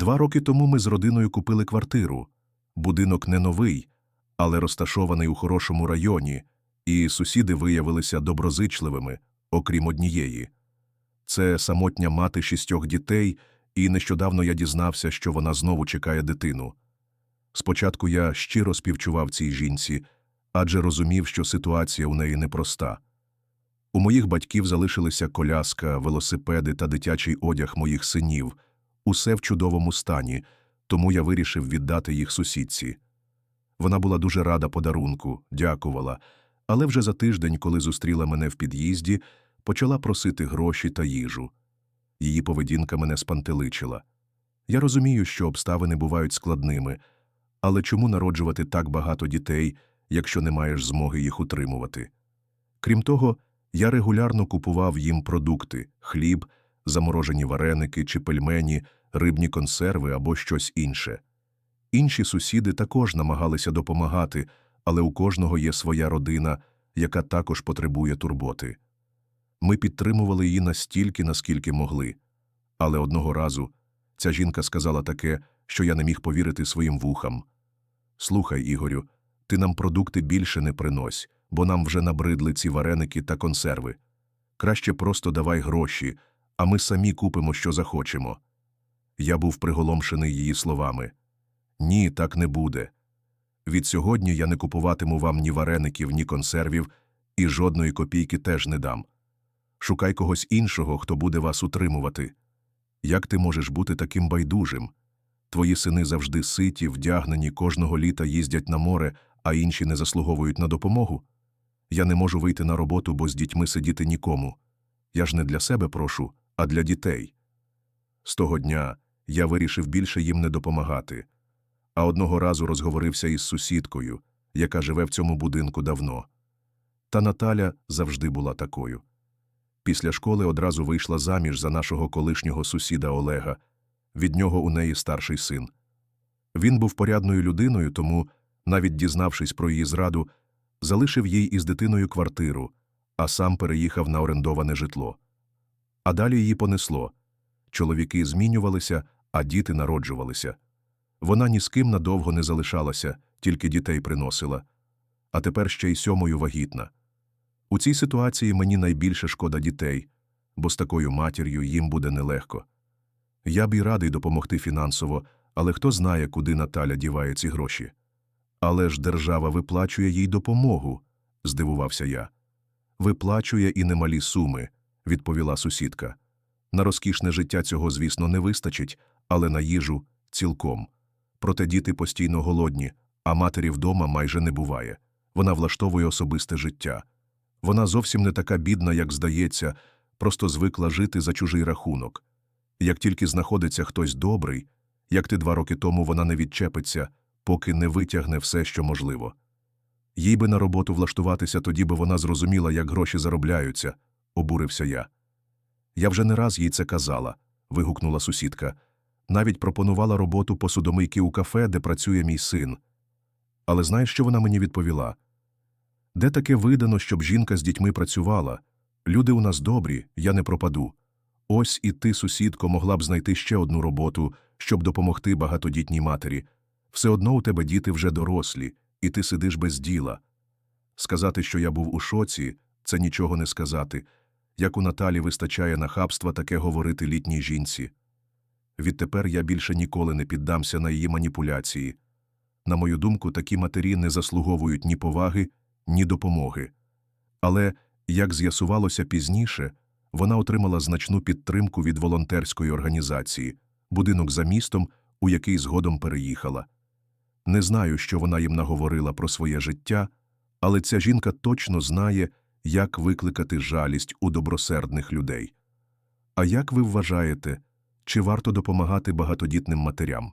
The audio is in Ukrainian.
Два роки тому ми з родиною купили квартиру. Будинок не новий, але розташований у хорошому районі, і сусіди виявилися доброзичливими, окрім однієї. Це самотня мати шістьох дітей, і нещодавно я дізнався, що вона знову чекає дитину. Спочатку я щиро співчував цій жінці, адже розумів, що ситуація у неї непроста. У моїх батьків залишилися коляска, велосипеди та дитячий одяг моїх синів, усе в чудовому стані, тому я вирішив віддати їх сусідці. Вона була дуже рада подарунку, дякувала, але вже за тиждень, коли зустріла мене в під'їзді, почала просити гроші та їжу. Її поведінка мене спантеличила. Я розумію, що обставини бувають складними, але чому народжувати так багато дітей, якщо не маєш змоги їх утримувати? Крім того, я регулярно купував їм продукти хліб, заморожені вареники чи пельмені, рибні консерви або щось інше. Інші сусіди також намагалися допомагати, але у кожного є своя родина, яка також потребує турботи. Ми підтримували її настільки, наскільки могли. Але одного разу ця жінка сказала таке, що я не міг повірити своїм вухам. Слухай, Ігорю, ти нам продукти більше не принось, бо нам вже набридли ці вареники та консерви. Краще просто давай гроші, а ми самі купимо, що захочемо. Я був приголомшений її словами. Ні, так не буде. Від сьогодні я не купуватиму вам ні вареників, ні консервів, і жодної копійки теж не дам. Шукай когось іншого, хто буде вас утримувати. Як ти можеш бути таким байдужим? Твої сини завжди ситі, вдягнені, кожного літа їздять на море, а інші не заслуговують на допомогу. Я не можу вийти на роботу, бо з дітьми сидіти нікому. Я ж не для себе прошу, а для дітей. З того дня я вирішив більше їм не допомагати. А одного разу розговорився із сусідкою, яка живе в цьому будинку давно. Та Наталя завжди була такою. Після школи одразу вийшла заміж за нашого колишнього сусіда Олега. Від нього у неї старший син. Він був порядною людиною, тому, навіть дізнавшись про її зраду, залишив їй із дитиною квартиру, а сам переїхав на орендоване житло. А далі її понесло. Чоловіки змінювалися, а діти народжувалися. Вона ні з ким надовго не залишалася, тільки дітей приносила. А тепер ще й сьомою вагітна. У цій ситуації мені найбільше шкода дітей, бо з такою матір'ю їм буде нелегко. Я б і радий допомогти фінансово, але хто знає, куди Наталя діває ці гроші. Але ж держава виплачує їй допомогу, здивувався я. Виплачує і немалі суми, відповіла сусідка. На розкішне життя цього, звісно, не вистачить, але на їжу цілком. Проте діти постійно голодні, а матері вдома майже не буває. Вона влаштовує особисте життя. Вона зовсім не така бідна, як здається, просто звикла жити за чужий рахунок. Як тільки знаходиться хтось добрий, як ти два роки тому вона не відчепиться, поки не витягне все, що можливо. Їй би на роботу влаштуватися, тоді би вона зрозуміла, як гроші заробляються, обурився я. Я вже не раз їй це казала, вигукнула сусідка. Навіть пропонувала роботу посудомийки у кафе, де працює мій син. Але знаєш, що вона мені відповіла? Де таке видано, щоб жінка з дітьми працювала? Люди у нас добрі, я не пропаду. Ось і ти, сусідко, могла б знайти ще одну роботу, щоб допомогти багатодітній матері. Все одно у тебе діти вже дорослі, і ти сидиш без діла. Сказати, що я був у шоці, це нічого не сказати. Як у Наталі вистачає нахабства таке говорити літній жінці. Відтепер я більше ніколи не піддамся на її маніпуляції. На мою думку, такі матері не заслуговують ні поваги, ні допомоги. Але, як з'ясувалося пізніше, вона отримала значну підтримку від волонтерської організації, будинок за містом, у який згодом переїхала. Не знаю, що вона їм наговорила про своє життя, але ця жінка точно знає, як викликати жалість у добросердних людей. А як ви вважаєте, чи варто допомагати багатодітним матерям?